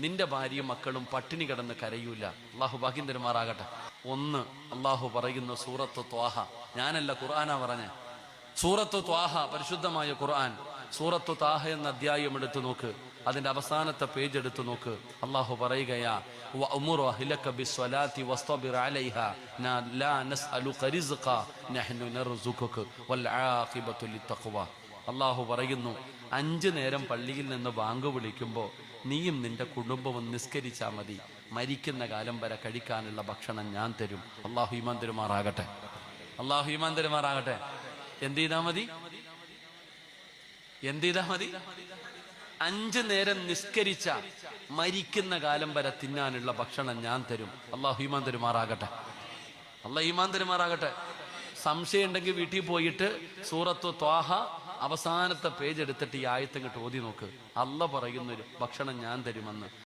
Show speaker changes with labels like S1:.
S1: നിന്റെ ഭാര്യയും മക്കളും പട്ടിണി കിടന്ന് കരയൂല. അള്ളാഹു ഭാഗ്യം തരുമാറാകട്ടെ ഒന്ന് അള്ളാഹു പറയുന്ന സൂറത്ത് ത്വാഹ. ഞാനല്ല ഖുർആാനാ പറഞ്ഞ. സൂറത്ത് ത്വാഹ പരിശുദ്ധമായ ഖുർആൻ. സൂറത്ത് താഹ എന്ന അധ്യായം എടുത്തു നോക്ക്. അതിന്റെ അവസാനത്തെ പേജ് എടുത്തു നോക്ക്. അള്ളാഹു പറയുകയാ അള്ളാഹു പറയുന്നു അഞ്ചു നേരം പള്ളിയിൽ നിന്ന് ബാങ്ക് വിളിക്കുമ്പോൾ നീയും നിന്റെ കുടുംബവും നിസ്കരിച്ചാൽ മതി. മരിക്കുന്ന കാലം വരെ കഴിക്കാനുള്ള ഭക്ഷണം ഞാൻ തരും. അള്ളാഹു ഇമാൻ തരുമാറാകട്ടെ. അള്ളാഹു ഇമാൻ തരുമാറാകട്ടെ. എന്ത് ചെയ്താൽ മതി? എന്ത് ചെയ്താൽ മതി? അഞ്ചു നേരം നിസ്കരിച്ച മരിക്കുന്ന കാലം വരെ തിന്നാനുള്ള ഭക്ഷണം ഞാൻ തരും. അള്ളാഹു ഇമാൻ തരുമാറാകട്ടെ. അള്ളാഹ് തരുമാറാകട്ടെ. സംശയം ഉണ്ടെങ്കിൽ വീട്ടിൽ പോയിട്ട് സൂറത്ത് ത്വാഹ അവസാനത്തെ പേജ് എടുത്തിട്ട് ഈ ആയത്തങ്ങോട്ട് ഓതി നോക്ക്. അല്ല പറയുന്നൊരു ഭക്ഷണം ഞാൻ തരുമെന്ന്.